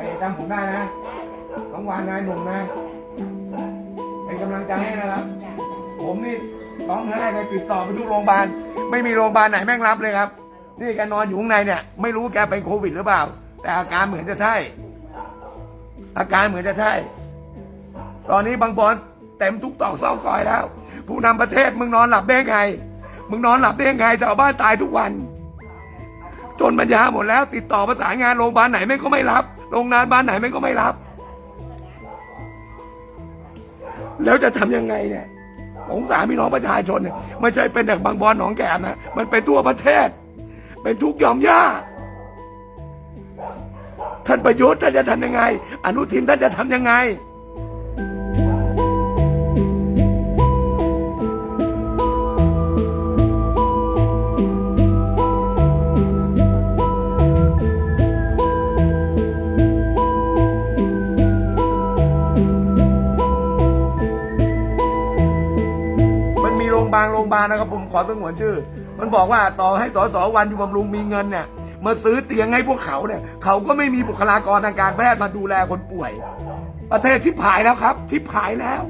อ้จำผมได้นะน้องวานนายหนุ่มนะเป็นกำลังใจให้นะครับ ผมนี่ร้องไห้เลยติดต่อไปทุกโรงพยาบาล ไม่มีโรงพยาบาลไหนแม่งรับเลยครับ นี่แกนอนอยู่ข้างในเนี่ย ไม่รู้แกเป็นโควิดหรือเปล่า แต่อาการเหมือนจะใช่ อาการเหมือนจะใช่ ตอนนี้บางบอนเต็มทุกตอกซอกซอยแล้ว ผู้นำประเทศมึงนอนหลับได้ไง มึงนอนหลับได้งไงชาวบ้านตายทุกวัน นปัญญาหมดแล้ว ติดต่อประสานงานโรงพยาบาลไหนแม่งก็ไม่รับโรงงาบ้านไหนแม่งก็ไม่รับ แล้วจะทำยังไงเนี่ยสงสารพี่น้องประชาชนเนี่ยไม่ใช่เป็นแต่บางบอนหนองแก่นะมันเป็นทั่วประเทศ เป็นทุกหย่อมย่าท่านประยุทธ์ท่านจะทำยังไง อนุทินท่านจะทำยังไง โรงพยาบาลโรงพยาบาลนะครับผมขอสงวนชื่อ มันบอกว่าต่อให้สสวันอยู่บำรุงมีเงินเนี่ยมาซื้อเตียงให้พวกเขาเนี่ยเขาก็ไม่มีบุคลากรทางการแพทย์มาดูแลคนป่วย ประเทศทิพหายแล้วครับ ทิพหายแล้ว